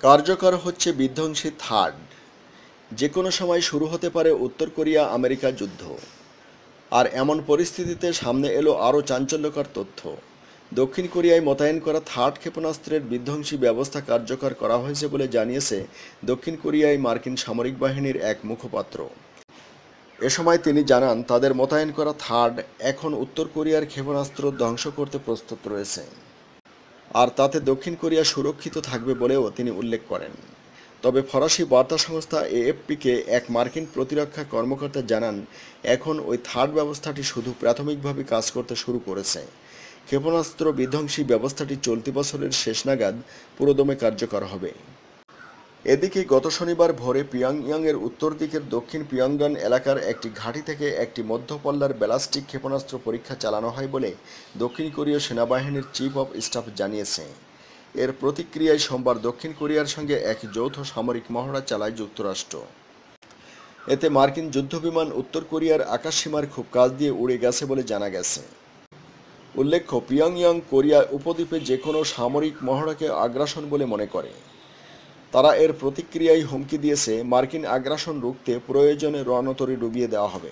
কার্যকর হচ্ছে বিধ্বংসী থার্ড। যে কোনো সময় শুরু হতে পারে উত্তর কোরিয়া আমেরিকা যুদ্ধ। আর এমন পরিস্থিতিতে সামনে এলো আরও চাঞ্চল্যকর তথ্য। দক্ষিণ কোরিয়ায় মোতায়েন করা থার্ড ক্ষেপণাস্ত্রের বিধ্বংসী ব্যবস্থা কার্যকর করা হয়েছে বলে জানিয়েছে দক্ষিণ কোরিয়ায় মার্কিন সামরিক বাহিনীর এক মুখপাত্র। এ সময় তিনি জানান, তাদের মোতায়েন করা থার্ড এখন উত্তর কোরিয়ার ক্ষেপণাস্ত্র ধ্বংস করতে প্রস্তুত রয়েছে। আর তাতে দক্ষিণ কোরিয়া সুরক্ষিত থাকবে বলেও তিনি উল্লেখ করেন। তবে ফরাসি বার্তা সংস্থা এএফপিকে এক মার্কিন প্রতিরক্ষা কর্মকর্তা জানান, এখন ওই থার্ড ব্যবস্থাটি শুধু প্রাথমিকভাবে কাজ করতে শুরু করেছে। ক্ষেপণাস্ত্র বিধ্বংসী ব্যবস্থাটি চলতি বছরের শেষ নাগাদ পুরোদমে কার্যকর হবে। এদিকে গত শনিবার ভোরে পিয়ংইয়ংয়ের উত্তর দিকের দক্ষিণ পিয়ংডন এলাকার একটি ঘাঁটি থেকে একটি মধ্যপল্লার ব্যালাস্টিক ক্ষেপণাস্ত্র পরীক্ষা চালানো হয় বলে দক্ষিণ কোরীয় সেনাবাহিনীর চিফ অফ স্টাফ জানিয়েছে। এর প্রতিক্রিয়ায় সোমবার দক্ষিণ কোরিয়ার সঙ্গে এক যৌথ সামরিক মহড়া চালায় যুক্তরাষ্ট্র। এতে মার্কিন যুদ্ধবিমান উত্তর কোরিয়ার আকাশসীমার খুব কাজ দিয়ে উড়ে গেছে বলে জানা গেছে। উল্লেখ্য, পিয়ংইয়ং কোরিয়া উপদ্বীপে যে কোনো সামরিক মহড়াকে আগ্রাসন বলে মনে করে। তারা এর প্রতিক্রিয়ায় হুমকি দিয়েছে মার্কিন আগ্রাসন রুখতে প্রয়োজনে রণতরী ডুবিয়ে দেওয়া হবে।